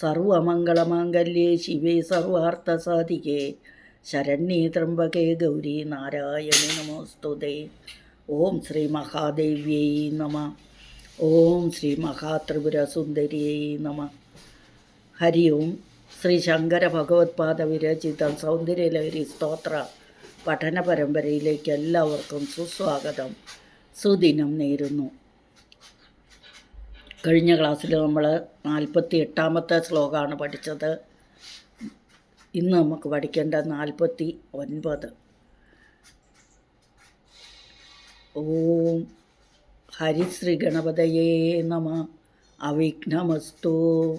സർവമംഗളമാംഗല്യേ ശിവേ സർവാർത്ഥസാധികേ. ശരണ്യേ ത്രംബകേ ഗൗരി നാരായണി നമോസ്തുതേ. ഓം ശ്രീ മഹാദേവ്യൈ നമ. ഓം ശ്രീ മഹാത്രിപുരസുന്ദരിയൈ നമ. ഹരി ഓം. ശ്രീ ശങ്കര ഭഗവത്പാദ വിരചിത സൗന്ദര്യലഹരി സ്തോത്ര. പഠന പരമ്പരയിലേക്ക് എല്ലാവർക്കും സുസ്വാഗതം. സുദിനം നേരുന്നു. കഴിഞ്ഞ ക്ലാസ്സിൽ നമ്മൾ നാൽപ്പത്തി എട്ടാമത്തെ ശ്ലോകമാണ് പഠിച്ചത്. ഇന്ന് നമുക്ക് പഠിക്കേണ്ട നാൽപ്പത്തി ഒൻപത്. ഓം ഹരിശ്രീ ഗണപതയേ നമ. അവിഘ്നമസ്തു.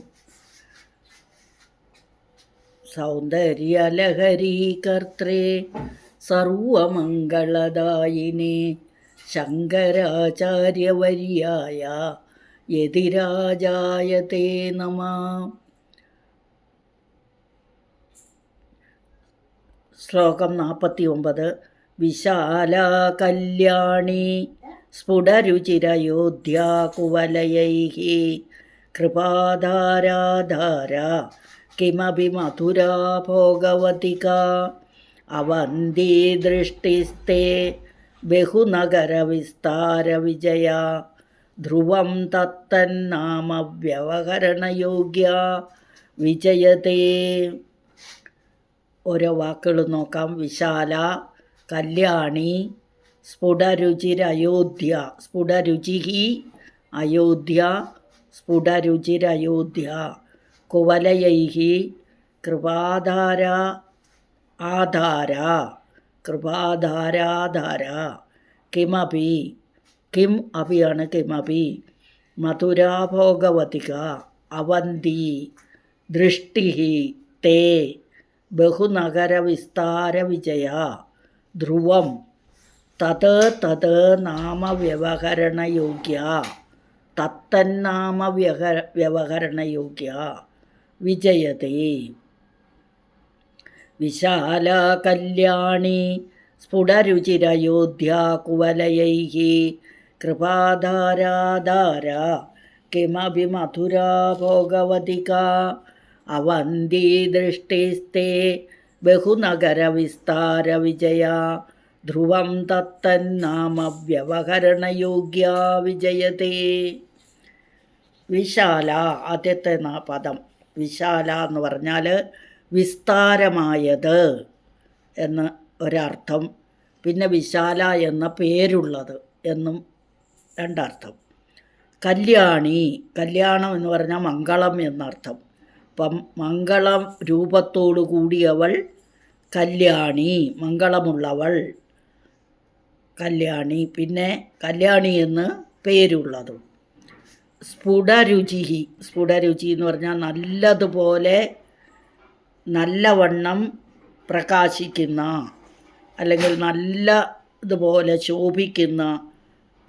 സൗന്ദര്യലഹരീ കർത്തേ സർവമംഗളദായിനെ. ശങ്കരാചാര്യവര്യായ യതിരാജായ തേ നമ. ശ്ലോകം നാൽപ്പത്തി ഒമ്പത് വിശാല കല്യാണി സ്ഫുടരുചിരയോധ്യാ കുവലയൈः കൃപാധാരാധാര കിമപി മധുരാ ഭോഗവതിക. അവന്തി ദൃഷ്ടിസ്തേ ബഹുനഗരവിസ്താരവിജയ. ധ്രുവം തത്തന്നാമവ്യവഹരണയോഗ്യ. വിജയതേ. ഓരോ വാക്കുകൾ നോക്കാം. വിശാല കല്യാണി സ്ഫുടരുചിരയോധ്യ. സ്ഫുടരുചി അയോധ്യ. സ്ഫുടരുചിരയോധ്യ. കുവലയൈ കൃപാധാര ആധാര. കൃപാധാരാധാര. കിമപി കിം അപിയാണ് കിമപി മധുരാഭോഗവതിക അവന്തി ദൃഷ്ടി തേ ബഹുനഗരവിസ്താരവിജയ ധ്രുവം. തത് തത് നാമവ്യവഹരണയോഗ്യ. തത്തന്നാമ വ്യവ വ്യവഹരണയോഗ്യ വിജയതേ. വിശാല കല്യാണി സ്ഫുടരുചിരയോധ്യാ കുവലയൈः किमपि മധുരാ ഭോഗവതിക അവന്തി ദൃഷ്ടിസ്തേ ബഹുനഗരവിസ്താരവിജയ ധ്രുവം തത്തന്നാമവ്യവഹരണയോഗ്യ വിജയതേ. വിശാല ആദ്യത്തെ പദം. വിശാല എന്ന് പറഞ്ഞാൽ വിസ്താരമായത് എന്ന് ഒരർത്ഥം. പിന്നെ വിശാല എന്ന പേരുള്ളത് എന്നും രണ്ടർത്ഥം. കല്യാണി കല്യാണം എന്ന് പറഞ്ഞാൽ മംഗളം എന്നർത്ഥം. അപ്പം മംഗളം രൂപത്തോടു കൂടിയവൾ കല്യാണി മംഗളമുള്ളവൾ കല്യാണി. പിന്നെ കല്യാണി എന്ന് പേരുള്ളതും. സ്ഫുടരുചിഹി സ്ഫുടരുചി എന്ന് പറഞ്ഞാൽ നല്ലതുപോലെ നല്ലവണ്ണം പ്രകാശിക്കുന്ന അല്ലെങ്കിൽ നല്ല ഇതുപോലെ ശോഭിക്കുന്ന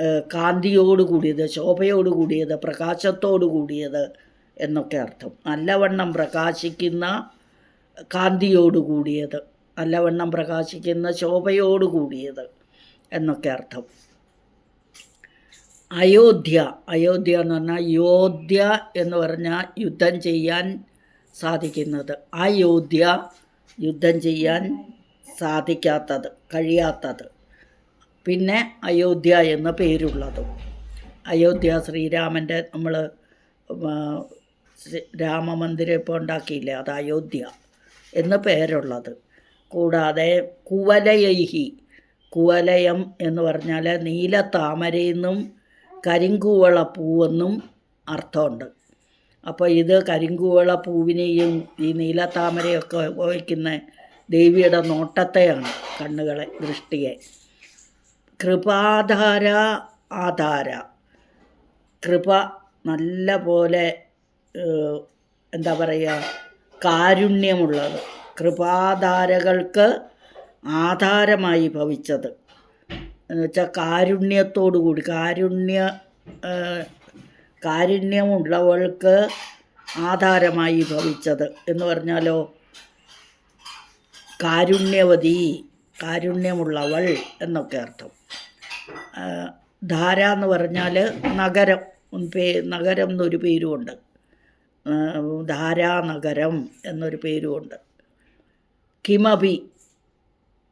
കാന്തിയോട് കൂടിയത് ശോഭയോട് കൂടിയത് പ്രകാശത്തോട് കൂടിയത് എന്നൊക്കെ അർത്ഥം. നല്ലവണ്ണം പ്രകാശിക്കുന്ന കാന്തിയോട് കൂടിയത് നല്ലവണ്ണം പ്രകാശിക്കുന്ന ശോഭയോട് കൂടിയത് എന്നൊക്കെ അർത്ഥം. അയോധ്യ അയോധ്യ എന്ന് പറഞ്ഞാൽ യോധ്യ എന്ന് പറഞ്ഞാൽ യുദ്ധം ചെയ്യാൻ സാധിക്കുന്നത്. അയോധ്യ യുദ്ധം ചെയ്യാൻ സാധിക്കാത്തത് കഴിയാത്തത്. പിന്നെ അയോധ്യ എന്ന പേരുള്ളതും. അയോധ്യ ശ്രീരാമന്റെ നമ്മൾ രാമമന്ദിരം ഇപ്പോൾ ഉണ്ടാക്കിയില്ലേ? അത് അയോധ്യ എന്ന് പേരുള്ളത്. കൂടാതെ കുവലയൈഹി കുവലയം എന്ന് പറഞ്ഞാൽ നീല താമരയെന്നും കരിങ്കുവള പൂവെന്നും അർത്ഥമുണ്ട്. അപ്പോൾ ഇത് കരിങ്കുവള പൂവിനെയും ഈ നീല നീലത്താമരയൊക്കെ ഉപയോഗിക്കുന്ന ദേവിയുടെ നോട്ടത്തെയാണ് കണ്ണുകളെ ദൃഷ്ടിയെ കൃപാധാര ആധാര. കൃപ നല്ല പോലെ എന്താ പറയുക കാരുണ്യമുള്ളത്. കൃപാധാരകൾക്ക് ആധാരമായി ഭവിച്ചത്. എന്ന് വെച്ചാൽ കാരുണ്യത്തോടു കൂടി കാരുണ്യ കാരുണ്യമുള്ളവൾക്ക് ആധാരമായി ഭവിച്ചത്. എന്ന് പറഞ്ഞാലോ കാരുണ്യവതി കാരുണ്യമുള്ളവൾ എന്നൊക്കെ അർത്ഥം. ധാര എന്ന് പറഞ്ഞാൽ നഗരം പേ നഗരം എന്നൊരു പേരുമുണ്ട്. ധാരാനഗരം എന്നൊരു പേരുമുണ്ട്. കിമബി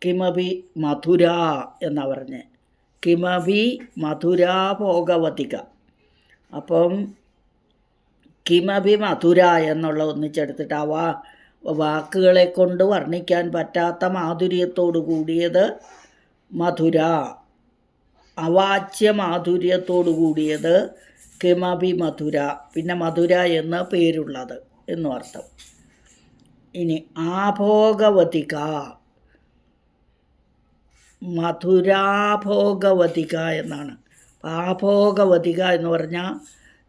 കിമബി മധുര എന്നാണ് പറഞ്ഞ്. കിമബി മധുര ഭോഗവതിക. അപ്പം കിമബി മധുര എന്നുള്ള ഒന്നിച്ചെടുത്തിട്ട് ആ വാ വാക്കുകളെ കൊണ്ട് വർണിക്കാൻ പറ്റാത്ത മാധുര്യത്തോടു കൂടിയത് മധുര അവാച്യ മാധുര്യത്തോടു കൂടിയത് മധുര പിന്നെ മധുര എന്ന് പേരുള്ളത് എന്നു അർത്ഥം ഇനി ആഭോഗവതിക. മധുരാഭോഗവതിക എന്നാണ്. ആഭോഗവതിക എന്ന് പറഞ്ഞാൽ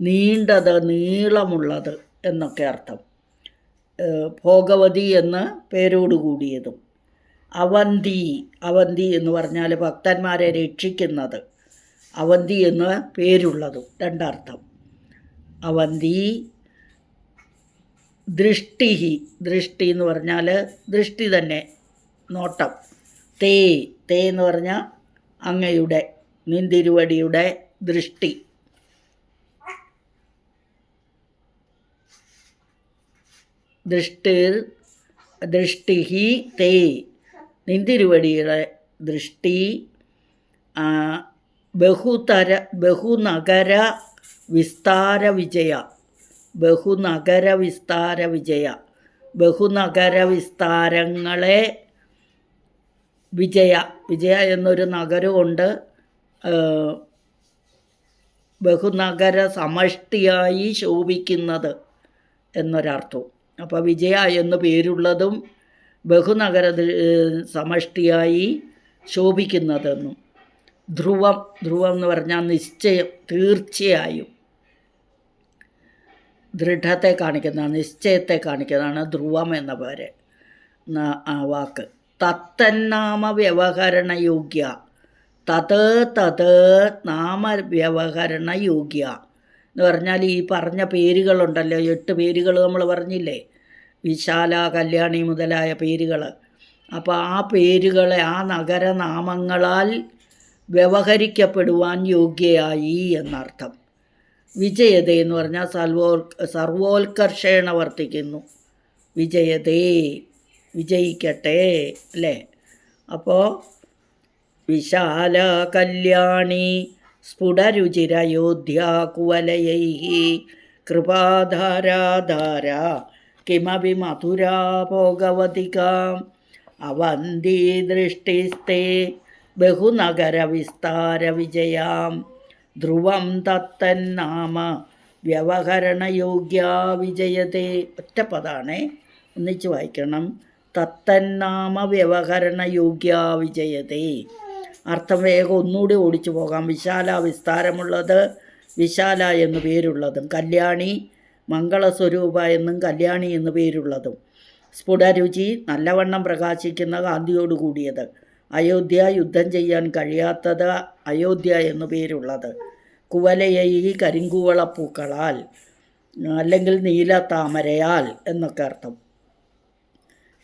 നീണ്ടത് നീളമുള്ളത് എന്നൊക്കെ അർത്ഥം. ഭോഗവതി എന്ന് പേരോട് കൂടിയതും അവന്തി അവന്തി എന്ന് പറഞ്ഞാൽ ഭക്തന്മാരെ രക്ഷിക്കുന്നത്. അവന്തി എന്ന് പേരുള്ളതും രണ്ടർത്ഥം. അവന്തി ദൃഷ്ടിഹി ദൃഷ്ടി എന്ന് പറഞ്ഞാൽ ദൃഷ്ടി തന്നെ നോട്ടം. തേ തേ എന്ന് പറഞ്ഞാൽ അങ്ങയുടെ നിന്തിരുവടിയുടെ ദൃഷ്ടി. ദൃഷ്ടി ദൃഷ്ടിഹി തേ. നിന്തിരുവടിയുടെ ദൃഷ്ടി ബഹുതര ബഹുനഗര വിസ്താര വിജയ ബഹുനഗര വിസ്താര വിജയ ബഹുനഗര വിസ്താരങ്ങളെ വിജയ വിജയ എന്നൊരു നഗരമുണ്ട്. ബഹുനഗര സമഷ്ടിയായി ശോഭിക്കുന്നത് എന്നൊരർത്ഥവും അപ്പോൾ വിജയ എന്ന് പേരുള്ളതും ബഹുനഗര സമഷ്ടിയായി ശോഭിക്കുന്നതെന്നും ധ്രുവം ധ്രുവം എന്ന് പറഞ്ഞാൽ നിശ്ചയം തീർച്ചയായും. ദൃഢത്തെ കാണിക്കുന്നതാണ് നിശ്ചയത്തെ കാണിക്കുന്നതാണ് ധ്രുവം എന്ന പേര് ആ വാക്ക്. തത്തന്നാമ വ്യവഹരണയോഗ്യ തത് തത് നാമവ്യവഹരണയോഗ്യ എന്ന് പറഞ്ഞാൽ ഈ പറഞ്ഞ പേരുകളുണ്ടല്ലോ എട്ട് പേരുകൾ നമ്മൾ പറഞ്ഞില്ലേ? വിശാല കല്യാണി മുതലായ പേരുകൾ. അപ്പോൾ ആ പേരുകളെ ആ നഗരനാമങ്ങളാൽ വ്യവഹരിക്കപ്പെടുവാൻ യോഗ്യയായി എന്നർത്ഥം. വിജയതേ എന്ന് പറഞ്ഞാൽ സർവോ സർവോത്കർഷേണ വർത്തിക്കുന്നു. വിജയതേ വിജയിക്കട്ടെ അല്ലേ? അപ്പോൾ വിശാല കല്യാണി സ്ഫുടരുചിരയോധ്യ കുവലയൈ കൃപാധാരാധാര. കിമപി മധുരാ ഭോഗവതികാം അവന്തി ദൃഷ്ടിസ്തേ ബഹുനഗരവിസ്താരവിജയാം ധ്രുവം തത്തന്നാമ വ്യവഹരണയോഗ്യ വിജയത്തെ ഒറ്റ പദാണേ ഒന്നിച്ച് വായിക്കണം. തത്തന്നാമ വ്യവഹരണയോഗ്യ വിജയത്തെ അർത്ഥം വേഗം ഒന്നുകൂടി ഓടിച്ചു പോകാം. വിശാല വിസ്താരമുള്ളത് വിശാല എന്നു പേരുള്ളതും. കല്യാണി മംഗളസ്വരൂപ എന്നും കല്യാണി എന്നു പേരുള്ളതും. സ്ഫുടരുചി നല്ലവണ്ണം പ്രകാശിക്കുന്ന കാന്തിയോട് കൂടിയത് അയോധ്യ യുദ്ധം ചെയ്യാൻ കഴിയാത്തത് അയോധ്യ എന്നു പേരുള്ളത്. കുവലയൈ കരിങ്കൂവളപ്പൂക്കളാൽ അല്ലെങ്കിൽ നീല താമരയാൽ എന്നൊക്കെ അർത്ഥം.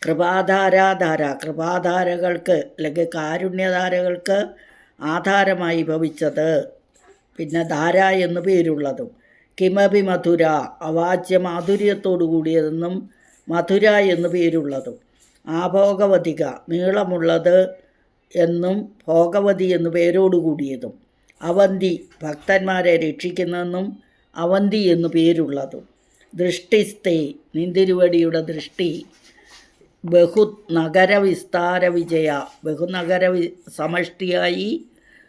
കൃപാധാരാധാര കൃപാധാരകൾക്ക് അല്ലെങ്കിൽ കാരുണ്യധാരകൾക്ക് ആധാരമായി ഭവിച്ചത് പിന്നെ ധാര എന്നു പേരുള്ളതും. കിമപി മധുര അവാച്യ മാധുര്യത്തോടു കൂടിയതെന്നും മധുര എന്നു പേരുള്ളതും. ആഭോഗവതിക നീളമുള്ളത് എന്നും ഭോഗവതി എന്നു പേരോട് കൂടിയതും അവന്തി ഭക്തന്മാരെ രക്ഷിക്കുന്നതെന്നും അവന്തി എന്നു പേരുള്ളതും. ദൃഷ്ടിസ്ഥേ നിന്തിരുവടിയുടെ ദൃഷ്ടി. ബഹു നഗരവിസ്താര വിജയ ബഹുനഗര സമഷ്ടിയായി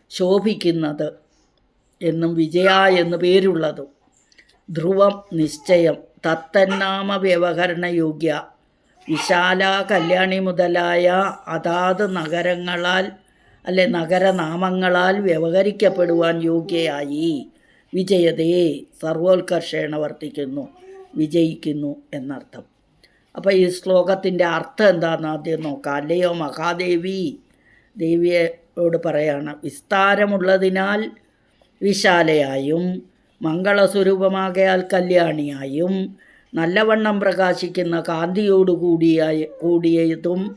ശോഭിക്കുന്നത് എന്നും വിജയ എന്നു പേരുള്ളതും. ധ്രുവം നിശ്ചയം. തത്തന്നാമ വ്യവഹരണയോഗ്യ വിശാല കല്യാണി മുതലായ അതാത് നഗരങ്ങളാൽ അല്ലെ നഗരനാമങ്ങളാൽ വ്യവഹരിക്കപ്പെടുവാൻ യോഗ്യയായി. വിജയതയെ സർവോത്കർഷേണ വർത്തിക്കുന്നു. വിജയിക്കുന്നു എന്നർത്ഥം. അപ്പോൾ ഈ ശ്ലോകത്തിന്റെ അർത്ഥം എന്താണെന്ന് ആദ്യം നോക്കാം. അല്ലയോ മഹാദേവി? ദേവിയോട് പറയാണ്. വിസ്താരമുള്ളതിനാൽ വിശാലയായും മംഗളസ്വരൂപമാകയാൽ കല്യാണിയായും നല്ലവണ്ണം പ്രകാശിക്കുന്ന കാന്തിയോടു കൂടിയായ കൂടിയതും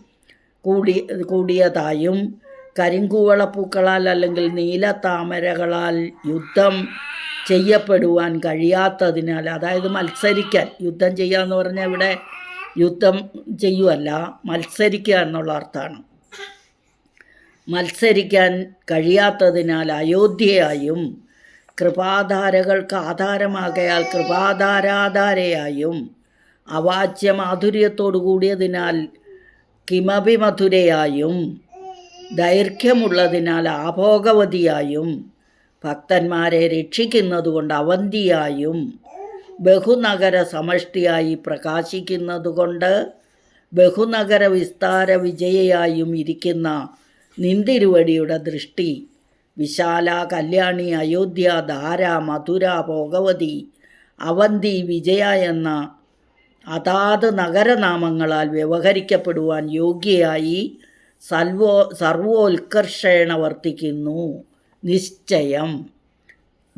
കൂടി കൂടിയതായും കരിങ്കൂവളപ്പൂക്കളാൽ അല്ലെങ്കിൽ നീലത്താമരകളാൽ യുദ്ധം ചെയ്യപ്പെടുവാൻ കഴിയാത്തതിനാൽ അതായത് മത്സരിക്കാൻ യുദ്ധം ചെയ്യുക എന്ന് പറഞ്ഞാൽ ഇവിടെ യുദ്ധം ചെയ്യുമല്ല മത്സരിക്കുക എന്നുള്ള അർത്ഥമാണ്. മത്സരിക്കാൻ കഴിയാത്തതിനാൽ അയോധ്യയായും കൃപാധാരകൾക്ക് ആധാരമാകയാൽ കൃപാധാരാധാരയായും അവാച്യ മാധുര്യത്തോടു കൂടിയതിനാൽ കിമപി മധുരയായും ദൈർഘ്യമുള്ളതിനാൽ ആഭോഗവതിയായും ഭക്തന്മാരെ രക്ഷിക്കുന്നതുകൊണ്ട് അവന്തിയായും ബഹുനഗര സമഷ്ടിയായി പ്രകാശിക്കുന്നതുകൊണ്ട് ബഹുനഗര വിസ്താര വിജയയായും ഇരിക്കുന്ന നിന്തിരുവടിയുടെ ദൃഷ്ടി വിശാല കല്യാണി അയോധ്യ ധാര മധുര ഭോഗവതി അവന്തി വിജയ എന്ന അതാത് നഗരനാമങ്ങളാൽ വ്യവഹരിക്കപ്പെടുവാൻ യോഗ്യയായി സർവോ സർവോത്കർഷേണ വർത്തിക്കുന്നു. നിശ്ചയം.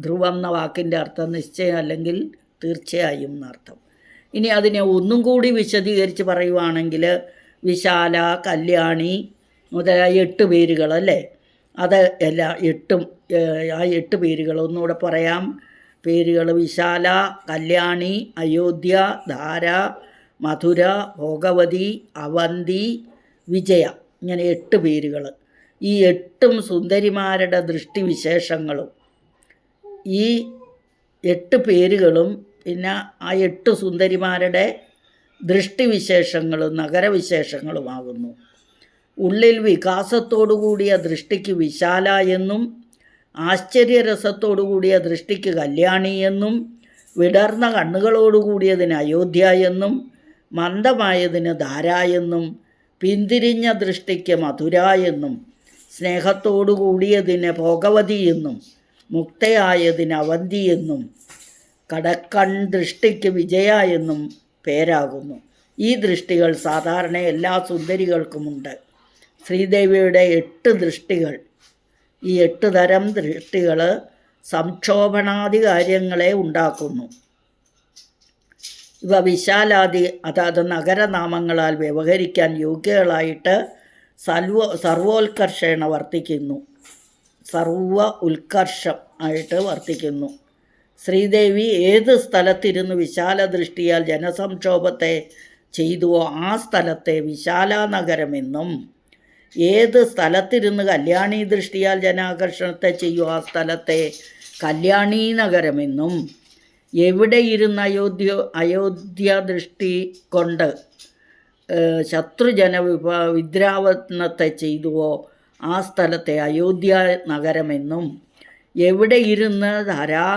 ധ്രുവം എന്ന വാക്കിന്റെ അർത്ഥം നിശ്ചയം അല്ലെങ്കിൽ തീർച്ചയായും എന്നർത്ഥം ഇനി അതിനെ ഒന്നും കൂടി വിശദീകരിച്ച് പറയുവാണെങ്കിൽ വിശാല കല്യാണി മുതലായ എട്ട് പേരുകളല്ലേ? അത് എല്ലാ എട്ടും ആ എട്ട് പേരുകൾ. ഒന്നുകൂടെ പറയാം. പേരുകൾ വിശാല കല്യാണി അയോധ്യ ധാര മധുര ഭോഗവതി അവന്തി വിജയ. ഇങ്ങനെ എട്ട് പേരുകൾ. ഈ എട്ടും സുന്ദരിമാരുടെ ദൃഷ്ടിവിശേഷങ്ങളും ഈ എട്ട് പേരുകളും പിന്നെ ആ എട്ട് സുന്ദരിമാരുടെ ദൃഷ്ടിവിശേഷങ്ങളും നഗരവിശേഷങ്ങളുമാകുന്നു. ഉള്ളിൽ വികാസത്തോടു കൂടിയ ദൃഷ്ടിക്ക് വിശാല എന്നും ആശ്ചര്യരസത്തോടു കൂടിയ ദൃഷ്ടിക്ക് കല്യാണി എന്നും വിടർന്ന കണ്ണുകളോടു കൂടിയതിന് അയോധ്യ എന്നും മന്ദമായതിന് ധാര എന്നും പിന്തിരിഞ്ഞ ദൃഷ്ടിക്ക് മധുര എന്നും സ്നേഹത്തോടു കൂടിയതിന് ഭോഗവതി എന്നും മുക്തയായതിന് അവന്തി എന്നും കടക്കൺ ദൃഷ്ടിക്ക് വിജയ എന്നും പേരാകുന്നു. ഈ ദൃഷ്ടികൾ സാധാരണ എല്ലാ സുന്ദരികൾക്കുമുണ്ട്. ശ്രീദേവിയുടെ എട്ട് ദൃഷ്ടികൾ. ഈ എട്ട് തരം ദൃഷ്ടികൾ സംക്ഷോഭണാദി കാര്യങ്ങളെ ഉണ്ടാക്കുന്നു. ഇവ വിശാലാദി അതാത് നഗരനാമങ്ങളാൽ വ്യവഹരിക്കാൻ യോഗ്യകളായിട്ട് സർവ സർവോത്കർഷേണ വർത്തിക്കുന്നു. സർവ ഉത്കർഷം ആയിട്ട് വർത്തിക്കുന്നു. ശ്രീദേവി ഏത് സ്ഥലത്തിരുന്ന് വിശാല ദൃഷ്ടിയാൽ ജനസംക്ഷോഭത്തെ ചെയ്തുവോ ആ സ്ഥലത്തെ വിശാല നഗരമെന്നും ഏത് സ്ഥലത്തിരുന്ന് കല്യാണി ദൃഷ്ടിയാൽ ജനാകർഷണത്തെ ചെയ്യൂ ആ സ്ഥലത്തെ കല്യാണി നഗരമെന്നും എവിടെ ഇരുന്ന് അയോധ്യ അയോധ്യ ദൃഷ്ടി കൊണ്ട് ശത്രുജന വിഭ വിദ്രാവനത്തെ ചെയ്തുവോ ആ സ്ഥലത്തെ അയോധ്യ നഗരമെന്നും എവിടെ ഇരുന്ന് ധാരാ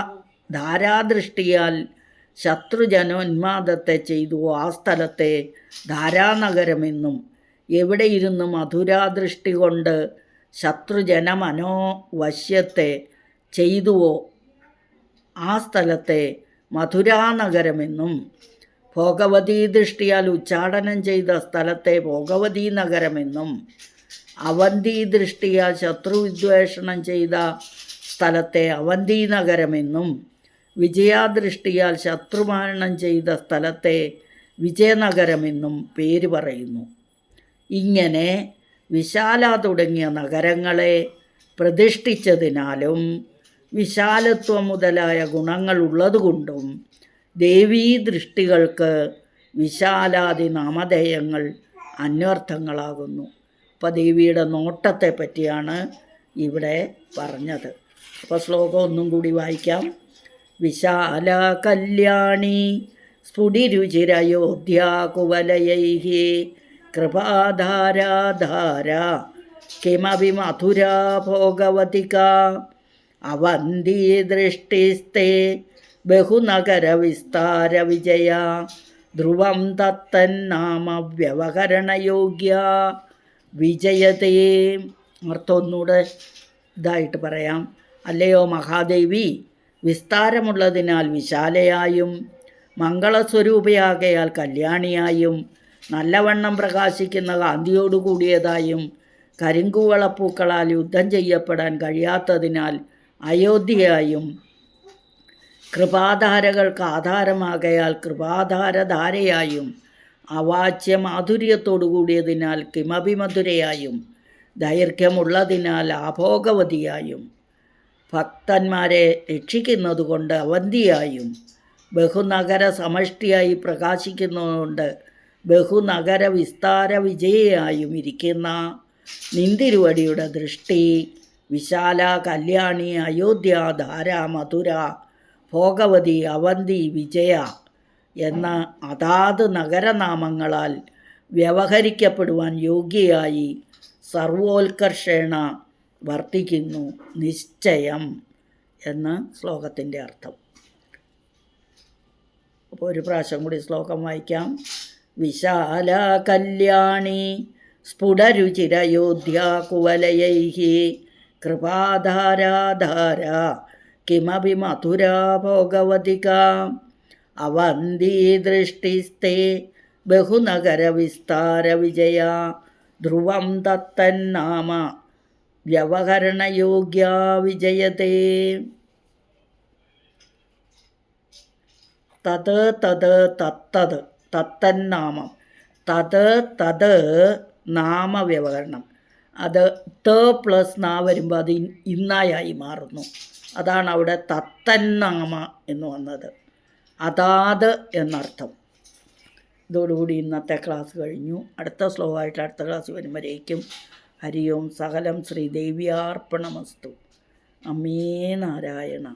ധാരാദൃഷ്ടിയാൽ ശത്രുജനോന്മാദത്തെ ചെയ്തുവോ ആ സ്ഥലത്തെ ധാരാനഗരമെന്നും എവിടെ ഇരുന്ന് മധുരാദൃഷ്ടി കൊണ്ട് ശത്രുജന മനോവശ്യത്തെ ചെയ്തുവോ ആ സ്ഥലത്തെ മധുരാനഗരമെന്നും ഭോഗവതീ ദൃഷ്ടിയാൽ ഉച്ചാടനം ചെയ്ത സ്ഥലത്തെ ഭോഗവതീ നഗരമെന്നും അവന്തി ദൃഷ്ടിയാൽ ശത്രുവിദ്വേഷണം ചെയ്ത സ്ഥലത്തെ അവന്തി നഗരമെന്നും വിജയാദൃഷ്ടിയാൽ ശത്രുമാരണം ചെയ്ത സ്ഥലത്തെ വിജയനഗരമെന്നും പേര് പറയുന്നു. ഇങ്ങനെ വിശാല തുടങ്ങിയ നഗരങ്ങളെ പ്രതിഷ്ഠിച്ചതിനാലും വിശാലത്വം മുതലായ ഗുണങ്ങളുള്ളതുകൊണ്ടും ദേവീ ദൃഷ്ടികൾക്ക് വിശാലാദി നാമധേയങ്ങൾ അന്വർത്ഥങ്ങളാകുന്നു. അപ്പോൾ ദേവിയുടെ നോട്ടത്തെ പറ്റിയാണ് ഇവിടെ പറഞ്ഞത്. അപ്പോൾ ശ്ലോകം ഒന്നും കൂടി വായിക്കാം. വിശാല കല്യാണി സ്ഫുടിരുചിരയോധ്യാകുവലയൈ കൃപാധാരാധാര കിമപി മധുരാ ഭോഗവതിക. അവന്തി ദൃഷ്ടിസ്തേ വിജയ. ധ്രുവം തത്തന്നാമ വ്യവഹരണയോഗ്യ വിജയതേ. അർത്ഥമൊന്നുകൂടെ ഇതായിട്ട് പറയാം. അല്ലയോ മഹാദേവി വിസ്താരമുള്ളതിനാൽ വിശാലയായും മംഗളസ്വരൂപയാകയാൽ കല്യാണിയായും നല്ലവണ്ണം പ്രകാശിക്കുന്ന കാന്തിയോടു കൂടിയതായും കരിങ്കുവളപ്പൂക്കളാൽ യുദ്ധം ചെയ്യപ്പെടാൻ കഴിയാത്തതിനാൽ അയോധ്യയായും കൃപാധാരകൾക്ക് ആധാരമാകയാൽ കൃപാധാരധാരയായും അവാച്യ മാധുര്യത്തോടു കൂടിയതിനാൽ കിമഭിമധുരയായും ദൈർഘ്യമുള്ളതിനാൽ ആഭോഗവതിയായും ഭക്തന്മാരെ രക്ഷിക്കുന്നതുകൊണ്ട് അവന്തിയായും ബഹുനഗര സമഷ്ടിയായി പ്രകാശിക്കുന്നതുകൊണ്ട് ബഹുനഗര വിസ്താര വിജയയായും ഇരിക്കുന്ന നിന്തിരുവടിയുടെ ദൃഷ്ടി വിശാല കല്യാണി അയോധ്യ ധാര മധുര ഭോഗവതി അവന്തി വിജയ എന്ന അതാത് നഗരനാമങ്ങളാൽ വ്യവഹരിക്കപ്പെടുവാൻ യോഗ്യയായി സർവോത്കർഷേണ വർത്തിക്കുന്നു നിശ്ചയം എന്ന് ശ്ലോകത്തിന്റെ അർത്ഥം. അപ്പോൾ ഒരു പ്രാവശ്യം കൂടി ശ്ലോകം വായിക്കാം. വിശാല കല്യാണി സ്ഫുടരുചിരയോധ്യ കുവലയൈ കൃപാധാരാധാര കിമപി മധുരാ ഭോഗവതിക. അവന്തി ദൃഷ്ടിസ്തേ ബഹുനഗരവിസ്താരവിജയ. ധ്രുവം തത്തന്നാമ വ്യവഹരണയോഗ്യ വിജയത്തെ തത് തത് തത്തത്. തത്തന്നാമം. തത് തത് നാമവ്യവഹരണം. അത് ത പ്ലസ് നാ വരുമ്പോൾ അത് ഇന്നായി ഇന്നായായി മാറുന്നു. അതാണ് അവിടെ തത്തന്നാമ എന്ന് വന്നത്. അതാത് എന്നർത്ഥം. ഇതോടുകൂടി ഇന്നത്തെ ക്ലാസ് കഴിഞ്ഞു. അടുത്ത സ്ലോ ആയിട്ട് അടുത്ത ക്ലാസ് വരുമ്പോഴേക്കും ഹരിയോം സകലം ശ്രീദേവിയാർപ്പണമസ്തു അമ്മേ നാരായണ.